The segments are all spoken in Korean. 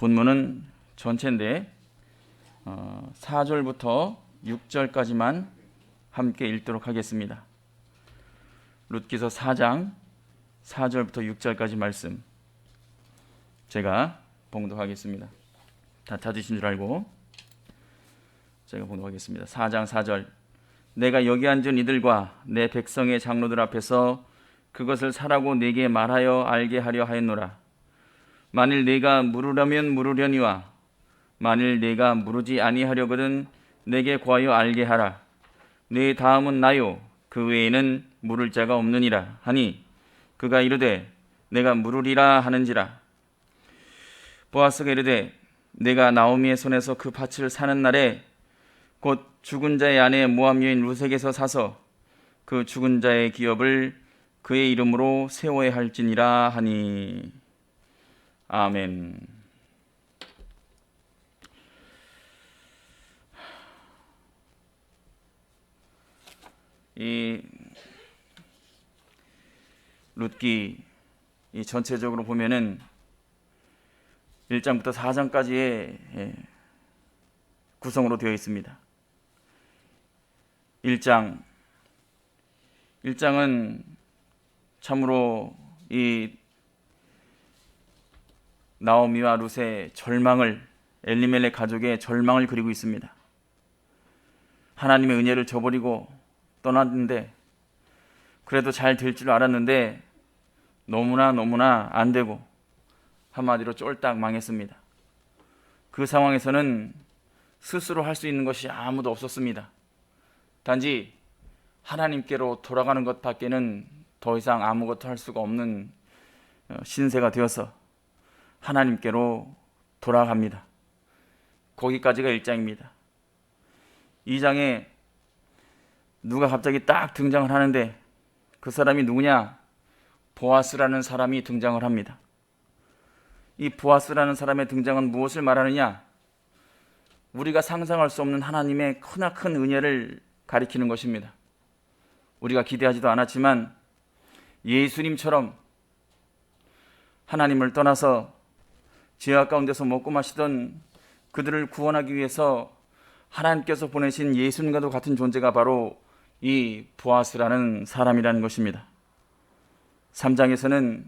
본문은 전체인데 어, 4절부터 6절까지만 함께 읽도록 하겠습니다. 룻기서 4장 4절부터 6절까지 말씀 제가 봉독하겠습니다. 다 찾으신 줄 알고 제가 봉독하겠습니다. 4장 4절 내가 여기 앉은 이들과 내 백성의 장로들 앞에서 그것을 사라고 내게 말하여 알게 하려 하였노라. 만일 내가 물으려면 물으려니와 만일 내가 물으지 아니하려거든 내게 구하여 알게 하라. 내 다음은 나요. 그 외에는 물을 자가 없느니라 하니 그가 이르되 내가 물으리라 하는지라. 보아스가 이르되 내가 나오미의 손에서 그 밭을 사는 날에 곧 죽은 자의 아내 모함 여인 루색에서 사서 그 죽은 자의 기업을 그의 이름으로 세워야 할지니라 하니 아멘. 이 룻기 이 전체적으로 보면은 1장부터 4장까지의 예, 구성으로 되어 있습니다. 1장 1장은 참으로 이 나오미와 룻의 절망을 엘리멜렉 가족의 절망을 그리고 있습니다. 하나님의 은혜를 저버리고 떠났는데 그래도 잘 될 줄 알았는데 너무나 너무나 안 되고 한마디로 쫄딱 망했습니다. 그 상황에서는 스스로 할 수 있는 것이 아무도 없었습니다. 단지 하나님께로 돌아가는 것밖에는 더 이상 아무것도 할 수가 없는 어, 신세가 되어서 하나님께로 돌아갑니다. 거기까지가 1장입니다. 2장에 누가 갑자기 딱 등장을 하는데 그 사람이 누구냐? 보아스라는 사람이 등장을 합니다. 이 보아스라는 사람의 등장은 무엇을 말하느냐? 우리가 상상할 수 없는 하나님의 크나큰 은혜를 가리키는 것입니다. 우리가 기대하지도 않았지만 예수님처럼 하나님을 떠나서 죄악 가운데서 먹고 마시던 그들을 구원하기 위해서 하나님께서 보내신 예수님과도 같은 존재가 바로 이 보아스라는 사람이라는 것입니다. 3장에서는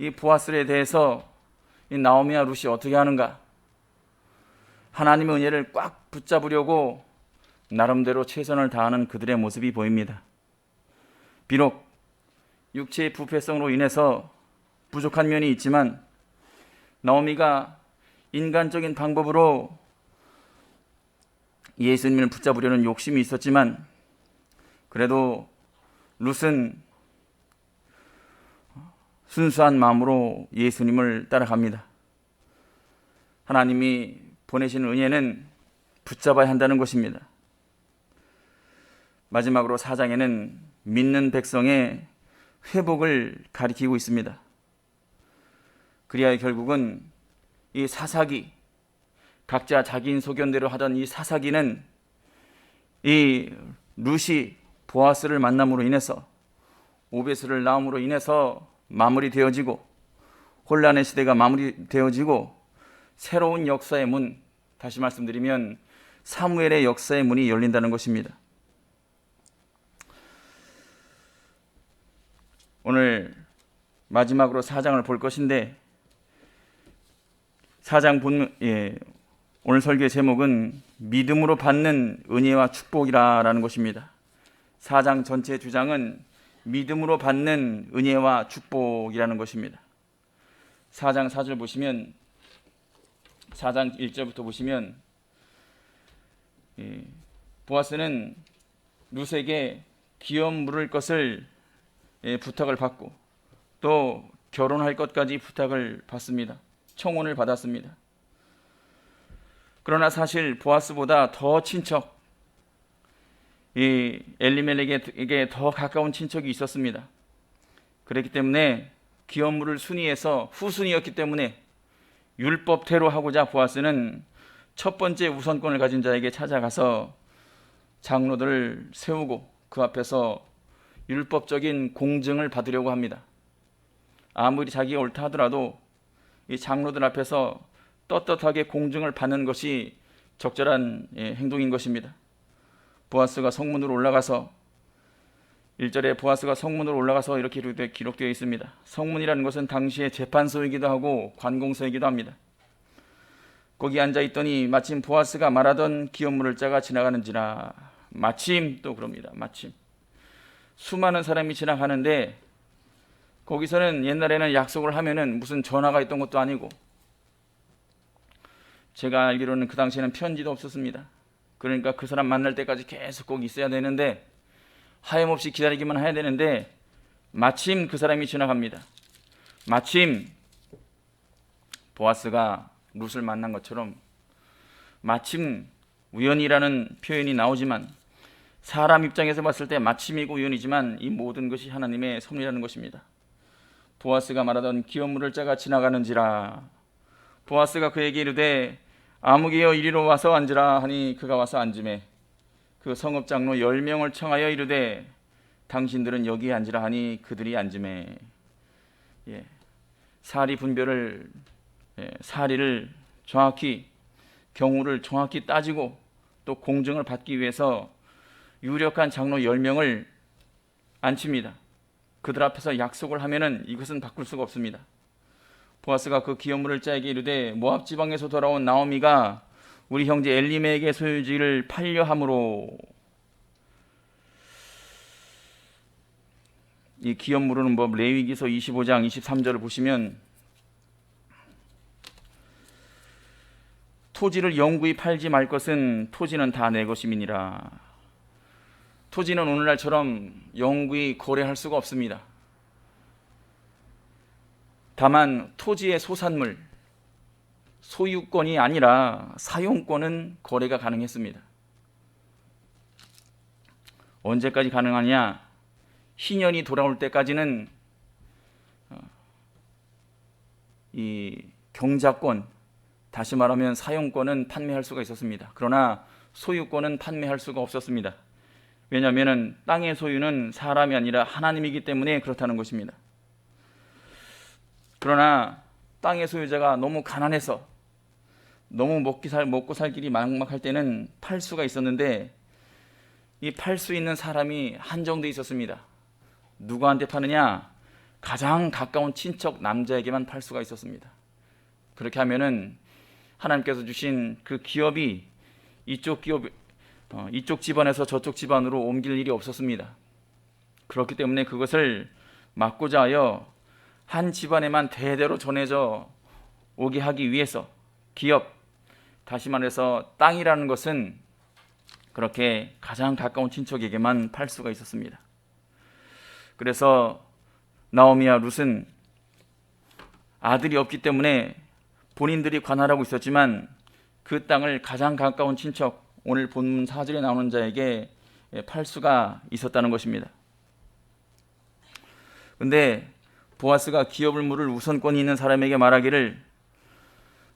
이 보아스에 대해서 이 나오미와 룻이 어떻게 하는가? 하나님의 은혜를 꽉 붙잡으려고 나름대로 최선을 다하는 그들의 모습이 보입니다. 비록 육체의 부패성으로 인해서 부족한 면이 있지만 나오미가 인간적인 방법으로 예수님을 붙잡으려는 욕심이 있었지만 그래도 룻은 순수한 마음으로 예수님을 따라갑니다. 하나님이 보내신 은혜는 붙잡아야 한다는 것입니다. 마지막으로 사장에는 믿는 백성의 회복을 가리키고 있습니다. 그리하여 결국은 이 사사기 각자 자기인 소견대로 하던 이 사사기는 이 루시 보아스를 만남으로 인해서 오베스를 낳음으로 인해서 마무리되어지고 혼란의 시대가 마무리되어지고 새로운 역사의 문 다시 말씀드리면 사무엘의 역사의 문이 열린다는 것입니다. 오늘 마지막으로 사장을 볼 것인데 사장 본 예, 오늘 설교의 제목은 믿음으로 받는 은혜와 축복이라라는 것입니다. 사장 전체 주장은 믿음으로 받는 은혜와 축복이라는 것입니다. 4장 4절 보시면 4장 1절부터 보시면 예, 보아스는 룻에게 기업 물을 것을 예, 부탁을 받고 또 결혼할 것까지 부탁을 받습니다. 청혼을 받았습니다. 그러나 사실 보아스보다 더 친척 이 엘리멜렉에게 더 가까운 친척이 있었습니다. 그렇기 때문에 기업물을 순위에서 후순위였기 때문에 율법대로 하고자 보아스는 첫 번째 우선권을 가진 자에게 찾아가서 장로들을 세우고 그 앞에서 율법적인 공증을 받으려고 합니다. 아무리 자기가 옳다 하더라도 이 장로들 앞에서 떳떳하게 공증을 받는 것이 적절한 예, 행동인 것입니다. 보아스가 성문으로 올라가서 1절에 보아스가 성문으로 올라가서 이렇게 기록되- 기록되어 있습니다. 성문이라는 것은 당시의 재판소이기도 하고 관공서이기도 합니다. 거기 앉아 있더니 마침 보아스가 말하던 기업물을 짜가 지나가는지라 마침 또 그럽니다. 마침 수많은 사람이 지나가는데 거기서는 옛날에는 약속을 하면은 무슨 전화가 있던 것도 아니고 제가 알기로는 그 당시에는 편지도 없었습니다. 그러니까 그 사람 만날 때까지 계속 거기 있어야 되는데 하염없이 기다리기만 해야 되는데 마침 그 사람이 지나갑니다. 마침 보아스가 룻을 만난 것처럼 마침 우연이라는 표현이 나오지만 사람 입장에서 봤을 때 마침이고 우연이지만 이 모든 것이 하나님의 섭리라는 것입니다. 보아스가 말하던 기업물을 짜가 지나가는지라 보아스가 그에게 이르되 아무개여 이리로 와서 앉으라 하니 그가 와서 앉음에 그 성읍 장로 열 명을 청하여 이르되 당신들은 여기에 앉으라 하니 그들이 앉음에 예. 사리 분별을 예, 사리를 정확히 경우를 정확히 따지고 또 공정을 받기 위해서 유력한 장로 10명을 앉힙니다. 그들 앞에서 약속을 하면은 이것은 바꿀 수가 없습니다. 보아스가 그 기업물을 짜에게 이르되 모압 지방에서 돌아온 나오미가 우리 형제 엘리메에게 소유지를 팔려 함으로 이 기업물은 뭐 레위기서 25장 23절을 보시면 토지를 영구히 팔지 말 것은 토지는 다 내 것임이니라. 토지는 오늘날처럼 영구히 거래할 수가 없습니다. 다만 토지의 소산물, 소유권이 아니라 사용권은 거래가 가능했습니다. 언제까지 가능하냐? 희년이 돌아올 때까지는 어, 이 경작권, 다시 말하면 사용권은 판매할 수가 있었습니다. 그러나 소유권은 판매할 수가 없었습니다. 왜냐하면 땅의 소유는 사람이 아니라 하나님이기 때문에 그렇다는 것입니다. 그러나 땅의 소유자가 너무 가난해서 너무 먹기 살 먹고 살 길이 막막할 때는 팔 수가 있었는데 이 팔 수 있는 사람이 한정돼 있었습니다. 누구한테 파느냐? 가장 가까운 친척 남자에게만 팔 수가 있었습니다. 그렇게 하면은 하나님께서 주신 그 기업이 이쪽 기업 어, 이쪽 집안에서 저쪽 집안으로 옮길 일이 없었습니다. 그렇기 때문에 그것을 막고자 하여 한 집안에만 대대로 전해져 오게 하기 위해서 기업 다시 말해서 땅이라는 것은 그렇게 가장 가까운 친척에게만 팔 수가 있었습니다. 그래서 나오미와 룻은 아들이 없기 때문에 본인들이 관할하고 있었지만 그 땅을 가장 가까운 친척 오늘 본문 4절에 나오는 자에게 팔 수가 있었다는 것입니다. 근데 보아스가 기업을 물을 우선권이 있는 사람에게 말하기를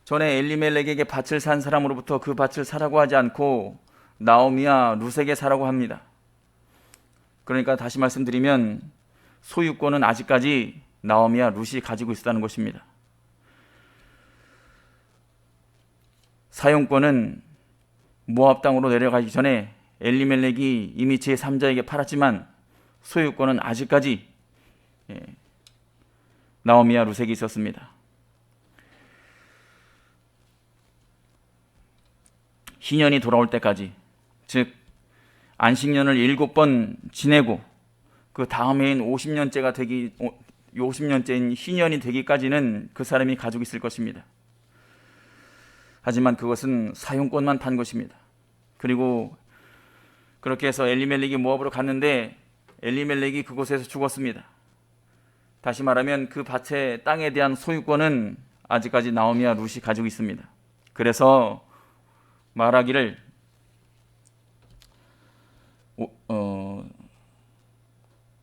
전에 엘리멜렉에게 밭을 산 사람으로부터 그 밭을 사라고 하지 않고 나오미와 룻에게 사라고 합니다. 그러니까 다시 말씀드리면 소유권은 아직까지 나오미와 룻이 가지고 있었다는 것입니다. 사용권은 모압 땅으로 내려가기 전에 엘리멜렉이 이미 제 3자에게 팔았지만 소유권은 아직까지 예, 나오미와 룻에게 있었습니다. 희년이 돌아올 때까지 즉 안식년을 일곱 번 지내고 그 다음 해인 50년째가 되기 50년째인 희년이 되기까지는 그 사람이 가지고 있을 것입니다. 하지만 그것은 사용권만 판 것입니다. 그리고 그렇게 해서 엘리멜렉이 모압으로 갔는데 엘리멜렉이 그곳에서 죽었습니다. 다시 말하면 그 밭의 땅에 대한 소유권은 아직까지 나오미와 룻이 가지고 있습니다. 그래서 말하기를 어,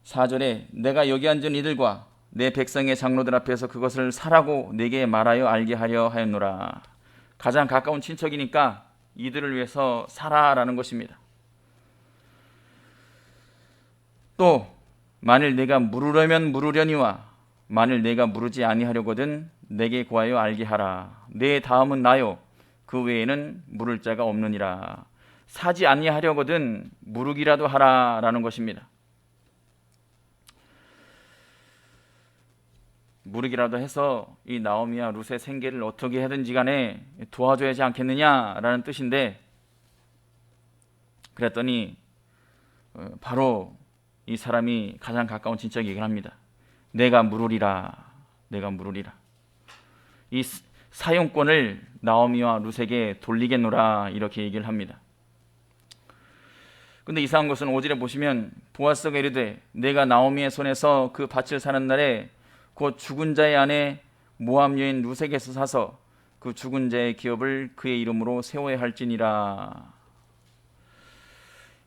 4절에 내가 여기 앉은 이들과 내 백성의 장로들 앞에서 그것을 사라고 내게 말하여 알게 하려 하였노라. 가장 가까운 친척이니까 이들을 위해서 사라라는 것입니다. 또 만일 내가 물으려면 물으려니와 만일 내가 물으지 아니하려거든 내게 구하여 알게 하라 내 다음은 나요 그 외에는 물을 자가 없느니라 사지 아니하려거든 물으기라도 하라라는 것입니다. 물으기라도 해서 이 나오미와 룻의 생계를 어떻게 하든지 간에 도와줘야 하지 않겠느냐라는 뜻인데 그랬더니 어, 바로 이 사람이 가장 가까운 친척이 얘기를 합니다. 내가 물으리라. 내가 물으리라. 이 사용권을 나오미와 룻에게 돌리겠노라 이렇게 얘기를 합니다. 근데 이상한 것은 오절에 보시면 보아스가 이르되 내가 나오미의 손에서 그 밭을 사는 날에 곧 죽은 자의 아내 모함 여인 루색에서 사서 그 죽은 자의 기업을 그의 이름으로 세워야 할지니라.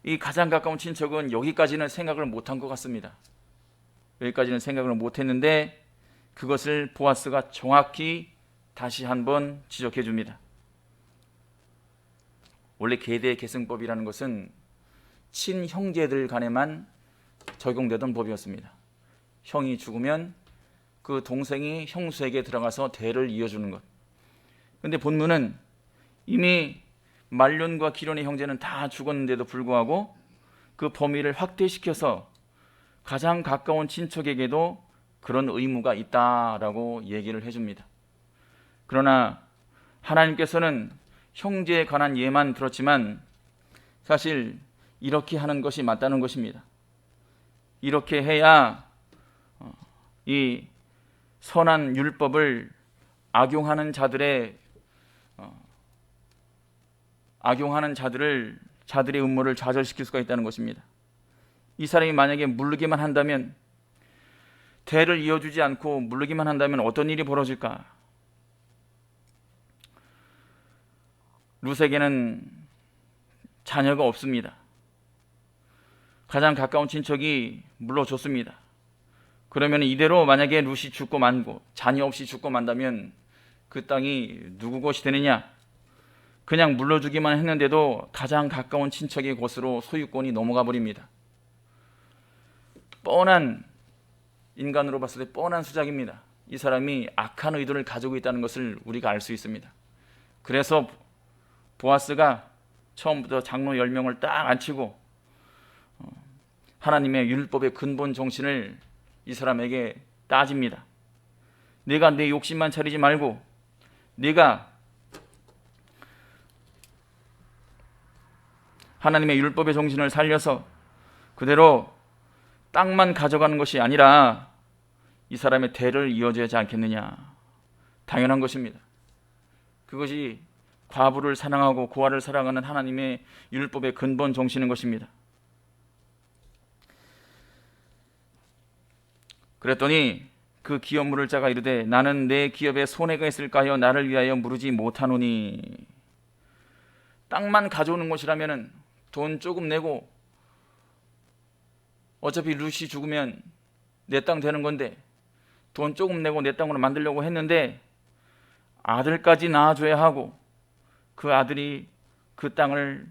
이 가장 가까운 친척은 여기까지는 생각을 못한 것 같습니다. 여기까지는 생각을 못했는데 그것을 보아스가 정확히 다시 한번 지적해 줍니다. 원래 계대 계승법이라는 것은 친형제들 간에만 적용되던 법이었습니다. 형이 죽으면 그 동생이 형수에게 들어가서 대를 이어주는 것. 근데 본문은 이미 말륜과 기론의 형제는 다 죽었는데도 불구하고 그 범위를 확대시켜서 가장 가까운 친척에게도 그런 의무가 있다라고 얘기를 해줍니다. 그러나 하나님께서는 형제에 관한 예만 들었지만 사실 이렇게 하는 것이 맞다는 것입니다. 이렇게 해야 어, 이 선한 율법을 악용하는 자들의 어, 악용하는 자들을 자들의 음모를 좌절시킬 수가 있다는 것입니다. 이 사람이 만약에 물르기만 한다면 대를 이어주지 않고 물르기만 한다면 어떤 일이 벌어질까? 룻에게는 자녀가 없습니다. 가장 가까운 친척이 물러줬습니다. 그러면 이대로 만약에 룻이 죽고 만고 자녀 없이 죽고 만다면 그 땅이 누구 것이 되느냐? 그냥 물러주기만 했는데도 가장 가까운 친척의 곳으로 소유권이 넘어가 버립니다. 뻔한 인간으로 봤을 때 뻔한 수작입니다. 이 사람이 악한 의도를 가지고 있다는 것을 우리가 알 수 있습니다. 그래서 보아스가 처음부터 장로 10명을 딱 앉히고 하나님의 율법의 근본 정신을 이 사람에게 따집니다. 내가 내 욕심만 차리지 말고 네가 하나님의 율법의 정신을 살려서 그대로 땅만 가져가는 것이 아니라 이 사람의 대를 이어져야 하지 않겠느냐. 당연한 것입니다. 그것이 과부를 사랑하고 고아를 사랑하는 하나님의 율법의 근본 정신인 것입니다. 그랬더니 그 기업 물을 자가 이르되 나는 내 기업에 손해가 있을까 하여 나를 위하여 물으지 못하노니 땅만 가져오는 것이라면은 돈 조금 내고 어차피 루시 죽으면 내 땅 되는 건데 돈 조금 내고 내 땅으로 만들려고 했는데 아들까지 낳아줘야 하고 그 아들이 그 땅을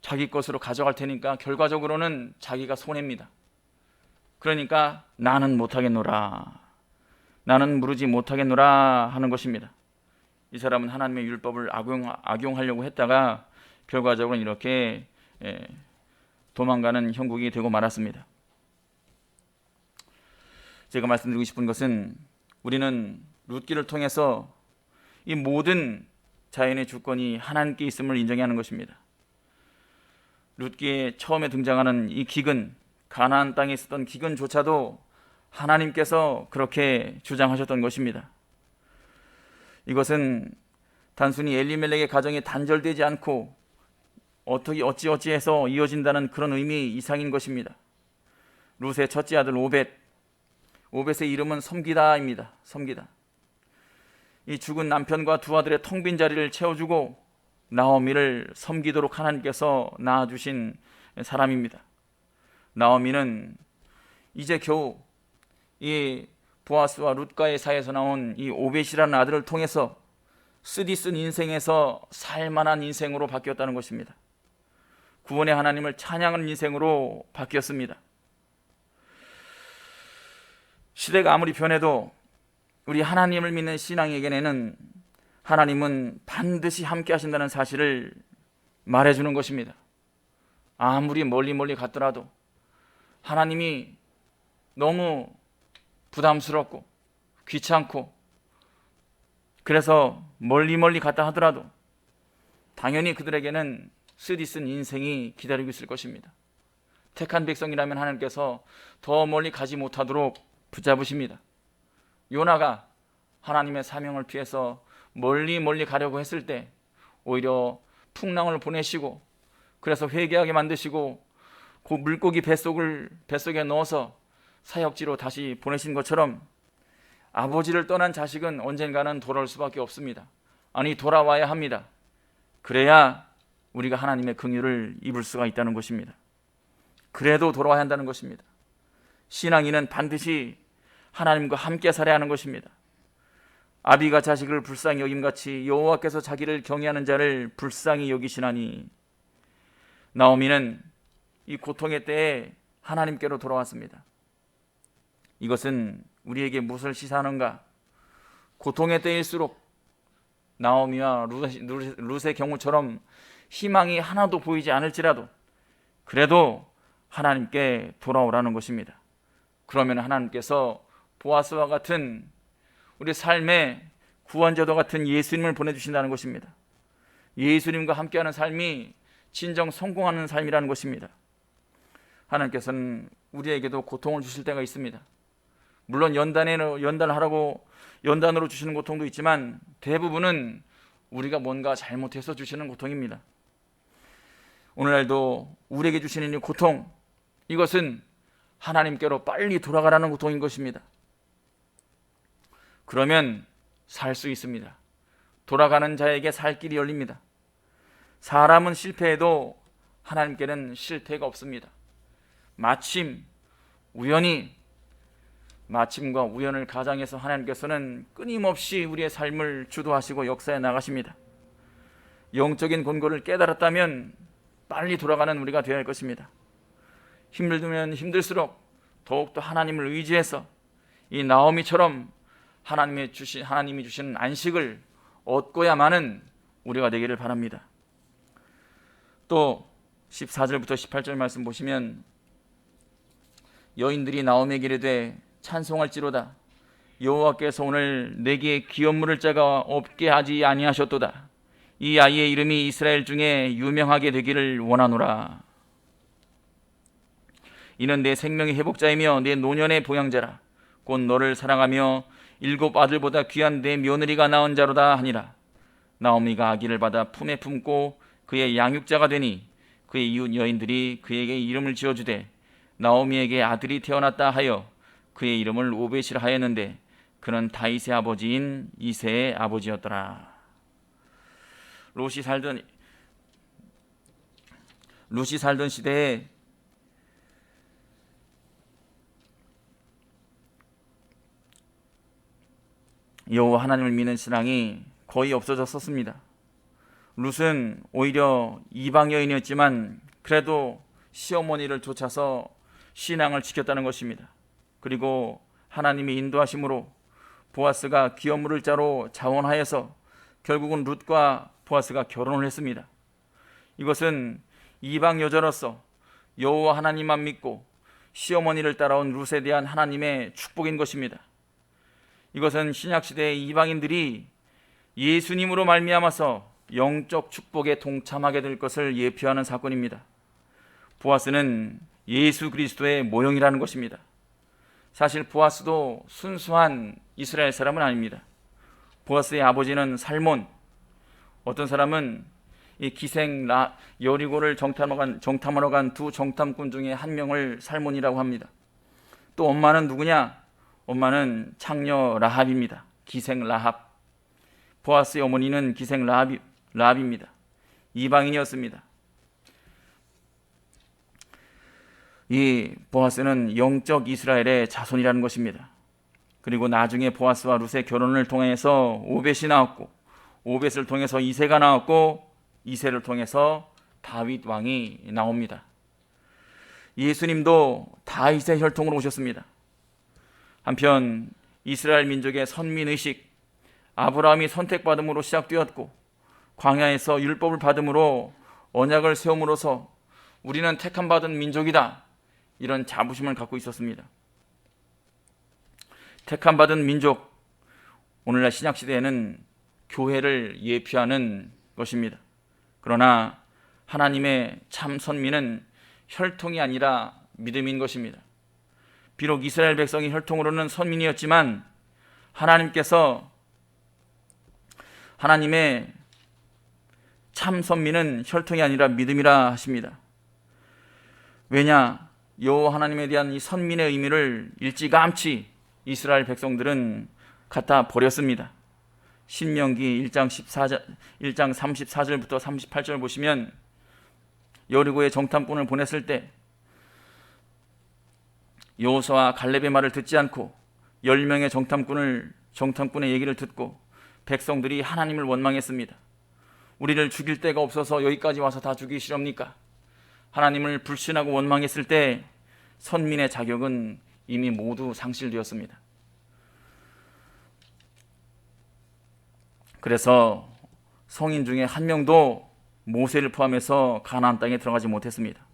자기 것으로 가져갈 테니까 결과적으로는 자기가 손해입니다. 그러니까 나는 못하겠노라. 나는 물으지 못하겠노라 하는 것입니다. 이 사람은 하나님의 율법을 악용, 악용하려고 했다가 결과적으로 이렇게 예, 도망가는 형국이 되고 말았습니다. 제가 말씀드리고 싶은 것은 우리는 룻기를 통해서 이 모든 자연의 주권이 하나님께 있음을 인정하는 것입니다. 룻기에 처음에 등장하는 이 기근 가나안 땅에 있었던 기근조차도 하나님께서 그렇게 주장하셨던 것입니다. 이것은 단순히 엘리멜렉의 가정이 단절되지 않고 어떻게 어찌 어찌해서 이어진다는 그런 의미 이상인 것입니다. 룻의 첫째 아들 오벳, 오벳의 이름은 섬기다입니다. 섬기다. 이 죽은 남편과 두 아들의 텅 빈 자리를 채워주고 나오미를 섬기도록 하나님께서 낳아주신 사람입니다. 나오미는 이제 겨우 이 보아스와 룻가의 사이에서 나온 이 오벳이라는 아들을 통해서 쓰디쓴 인생에서 살만한 인생으로 바뀌었다는 것입니다. 구원의 하나님을 찬양하는 인생으로 바뀌었습니다. 시대가 아무리 변해도 우리 하나님을 믿는 신앙에게는 하나님은 반드시 함께 하신다는 사실을 말해주는 것입니다. 아무리 멀리 멀리 갔더라도 하나님이 너무 부담스럽고 귀찮고 그래서 멀리 멀리 갔다 하더라도 당연히 그들에게는 쓰디쓴 인생이 기다리고 있을 것입니다. 택한 백성이라면 하나님께서 더 멀리 가지 못하도록 붙잡으십니다. 요나가 하나님의 사명을 피해서 멀리 멀리 가려고 했을 때 오히려 풍랑을 보내시고 그래서 회개하게 만드시고 그 물고기 뱃속을 뱃속에 넣어서 사역지로 다시 보내신 것처럼 아버지를 떠난 자식은 언젠가는 돌아올 수밖에 없습니다. 아니 돌아와야 합니다. 그래야 우리가 하나님의 긍휼을 입을 수가 있다는 것입니다. 그래도 돌아와야 한다는 것입니다. 신앙인은 반드시 하나님과 함께 살아야 하는 것입니다. 아비가 자식을 불쌍히 여김같이 여호와께서 자기를 경외하는 자를 불쌍히 여기시나니 나오미는 이 고통의 때에 하나님께로 돌아왔습니다. 이것은 우리에게 무엇을 시사하는가? 고통의 때일수록 나오미와 룻의 경우처럼 희망이 하나도 보이지 않을지라도 그래도 하나님께 돌아오라는 것입니다. 그러면 하나님께서 보아스와 같은 우리 삶의 구원자도 같은 예수님을 보내주신다는 것입니다. 예수님과 함께하는 삶이 진정 성공하는 삶이라는 것입니다. 하나님께서는 우리에게도 고통을 주실 때가 있습니다. 물론 연단에 연단하라고 연단으로 주시는 고통도 있지만 대부분은 우리가 뭔가 잘못해서 주시는 고통입니다. 오늘날도 우리에게 주시는 이 고통 이것은 하나님께로 빨리 돌아가라는 고통인 것입니다. 그러면 살 수 있습니다. 돌아가는 자에게 살 길이 열립니다. 사람은 실패해도 하나님께는 실패가 없습니다. 마침 우연히 마침과 우연을 가장해서 하나님께서는 끊임없이 우리의 삶을 주도하시고 역사에 나가십니다. 영적인 권고를 깨달았다면 빨리 돌아가는 우리가 되어야 할 것입니다. 힘들면 힘들수록 더욱더 하나님을 의지해서 이 나오미처럼 하나님의 주신 하나님이 주신 안식을 얻고야만은 우리가 되기를 바랍니다. 또 14절부터 18절 말씀 보시면 여인들이 나오미에게 이르되 찬송할지로다. 여호와께서 오늘 내게 기업물을 자가 없게 하지 아니하셨도다. 이 아이의 이름이 이스라엘 중에 유명하게 되기를 원하노라. 이는 내 생명의 회복자이며 내 노년의 보양자라. 곧 너를 사랑하며 일곱 아들보다 귀한 내 며느리가 낳은 자로다 하니라. 나오미가 아기를 받아 품에 품고 그의 양육자가 되니 그의 이웃 여인들이 그에게 이름을 지어주되 나오미에게 아들이 태어났다 하여 그의 이름을 오벳이라 하였는데 그는 다윗의 아버지인 이세의 아버지였더라. 롯이 살던 롯이 살던 시대에 여호와 하나님을 믿는 신앙이 거의 없어졌었습니다. 룻은 오히려 이방 여인이었지만 그래도 시어머니를 쫓아서 신앙을 지켰다는 것입니다. 그리고 하나님의 인도하심으로 보아스가 기업물을 자로 자원하여서 결국은 룻과 보아스가 결혼을 했습니다. 이것은 이방 여자로서 여호와 하나님만 믿고 시어머니를 따라온 룻에 대한 하나님의 축복인 것입니다. 이것은 신약 시대의 이방인들이 예수님으로 말미암아서 영적 축복에 동참하게 될 것을 예표하는 사건입니다. 보아스는 예수 그리스도의 모형이라는 것입니다. 사실 보아스도 순수한 이스라엘 사람은 아닙니다. 보아스의 아버지는 살몬, 어떤 사람은 이 기생 라, 여리고를 정탐하러 간, 정탐하러 간 두 정탐꾼 중에 한 명을 살몬이라고 합니다. 또 엄마는 누구냐? 엄마는 창녀 라합입니다. 기생 라합. 보아스의 어머니는 기생 라합, 라합입니다. 이방인이었습니다. 이 보아스는 영적 이스라엘의 자손이라는 것입니다. 그리고 나중에 보아스와 룻의 결혼을 통해서 오벳이 나왔고 오벳을 통해서 이세가 나왔고 이세를 통해서 다윗 왕이 나옵니다. 예수님도 다윗의 혈통으로 오셨습니다. 한편 이스라엘 민족의 선민 의식 아브라함이 선택받음으로 시작되었고 광야에서 율법을 받음으로 언약을 세움으로써 우리는 택함 받은 민족이다. 이런 자부심을 갖고 있었습니다. 택함 받은 민족 오늘날 신약 시대에는 교회를 예표하는 것입니다. 그러나 하나님의 참 선민은 혈통이 아니라 믿음인 것입니다. 비록 이스라엘 백성이 혈통으로는 선민이었지만 하나님께서 하나님의 참 선민은 혈통이 아니라 믿음이라 하십니다. 왜냐? 여호와 하나님에 대한 이 선민의 의미를 일찌감치 이스라엘 백성들은 갖다 버렸습니다. 신명기 1장 14절 1장 34절부터 38절 보시면 여리고의 정탐꾼을 보냈을 때 여호수아와 갈렙의 말을 듣지 않고 10명의 정탐꾼을 정탐꾼의 얘기를 듣고 백성들이 하나님을 원망했습니다. 우리를 죽일 데가 없어서 여기까지 와서 다 죽이시렵니까? 하나님을 불신하고 원망했을 때 선민의 자격은 이미 모두 상실되었습니다. 그래서 성인 중에 한 명도 모세를 포함해서 가나안 땅에 들어가지 못했습니다.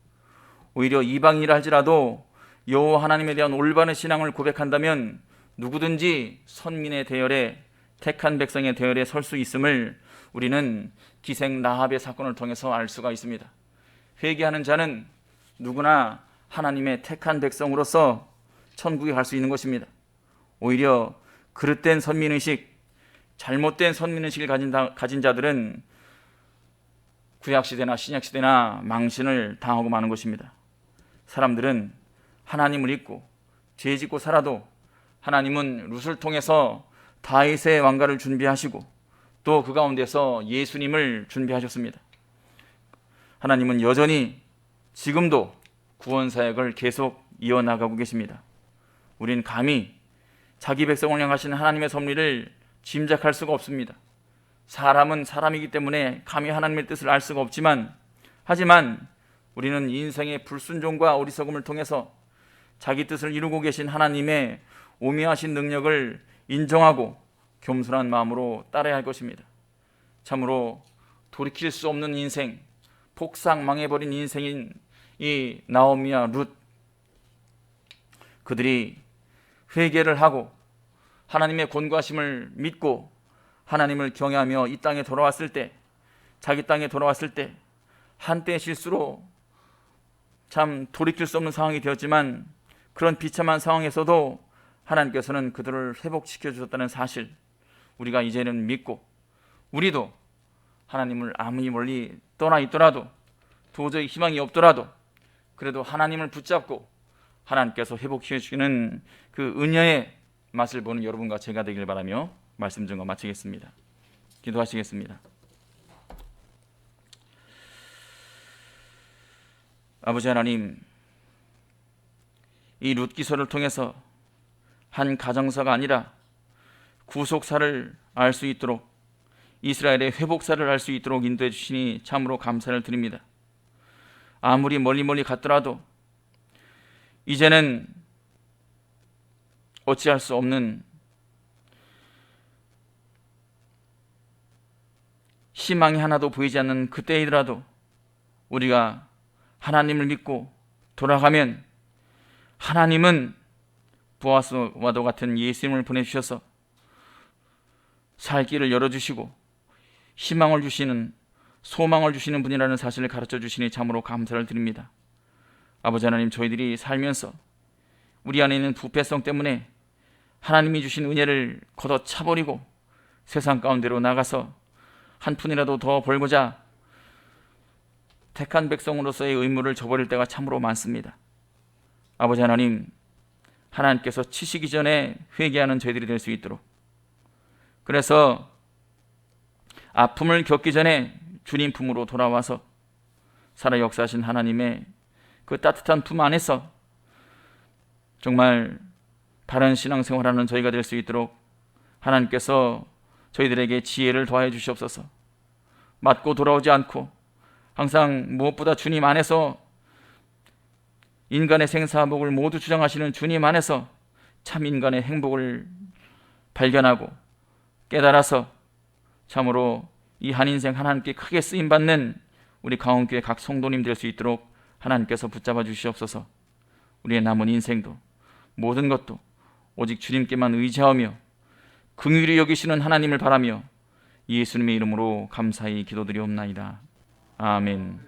오히려 이방인이라 할지라도 여호와 하나님에 대한 올바른 신앙을 고백한다면 누구든지 선민의 대열에 택한 백성의 대열에 설 수 있음을 우리는 기생 라합의 사건을 통해서 알 수가 있습니다. 회개하는 자는 누구나 하나님의 택한 백성으로서 천국에 갈 수 있는 것입니다. 오히려 그릇된 선민의식, 잘못된 선민의식을 가진, 가진 자들은 구약시대나 신약시대나 망신을 당하고 마는 것입니다. 사람들은 하나님을 잊고 죄 짓고 살아도 하나님은 룻을 통해서 다윗의 왕가를 준비하시고 또 그 가운데서 예수님을 준비하셨습니다. 하나님은 여전히 지금도 구원 사역을 계속 이어나가고 계십니다. 우린 감히 자기 백성을 향하신 하나님의 섭리를 짐작할 수가 없습니다. 사람은 사람이기 때문에 감히 하나님의 뜻을 알 수가 없지만 하지만 우리는 인생의 불순종과 어리석음을 통해서 자기 뜻을 이루고 계신 하나님의 오미하신 능력을 인정하고 겸손한 마음으로 따라야 할 것입니다. 참으로 돌이킬 수 없는 인생, 폭삭 망해버린 인생인 이 나오미와 룻 그들이 회개를 하고 하나님의 권고하심을 믿고 하나님을 경외하며 이 땅에 돌아왔을 때 자기 땅에 돌아왔을 때 한때 실수로 참 돌이킬 수 없는 상황이 되었지만 그런 비참한 상황에서도 하나님께서는 그들을 회복시켜 주셨다는 사실 우리가 이제는 믿고 우리도 하나님을 아무리 멀리 떠나 있더라도 도저히 희망이 없더라도 그래도 하나님을 붙잡고 하나님께서 회복시켜 주시는 그 은혜의 맛을 보는 여러분과 제가 되길 바라며 말씀 증거 마치겠습니다. 기도하시겠습니다. 아버지 하나님 이 룻기서를 통해서 한 가정사가 아니라 구속사를 알 수 있도록 이스라엘의 회복사를 알수 있도록 인도해 주시니 참으로 감사를 드립니다. 아무리 멀리 멀리 갔더라도 이제는 어찌할 수 없는 희망이 하나도 보이지 않는 그때이더라도 우리가 하나님을 믿고 돌아가면 하나님은 보아스와도 같은 예수님을 보내주셔서 살 길을 열어주시고 희망을 주시는 소망을 주시는 분이라는 사실을 가르쳐 주시니 참으로 감사를 드립니다. 아버지 하나님 저희들이 살면서 우리 안에 있는 부패성 때문에 하나님이 주신 은혜를 걷어 차버리고 세상 가운데로 나가서 한 푼이라도 더 벌고자 택한 백성으로서의 의무를 저버릴 때가 참으로 많습니다. 아버지 하나님, 하나님께서 치시기 전에 회개하는 저희들이 될 수 있도록 그래서 아픔을 겪기 전에 주님 품으로 돌아와서 살아 역사하신 하나님의 그 따뜻한 품 안에서 정말 바른 신앙생활하는 저희가 될 수 있도록 하나님께서 저희들에게 지혜를 더하여 주시옵소서. 맞고 돌아오지 않고 항상 무엇보다 주님 안에서 인간의 생사복을 모두 주장하시는 주님 안에서 참 인간의 행복을 발견하고 깨달아서 참으로 이 한 인생 하나님께 크게 쓰임 받는 우리 강원교회 각 성도님 될 수 있도록 하나님께서 붙잡아 주시옵소서. 우리의 남은 인생도 모든 것도 오직 주님께만 의지하며 긍휼히 여기시는 하나님을 바라며 예수님의 이름으로 감사히 기도드리옵나이다. 아멘.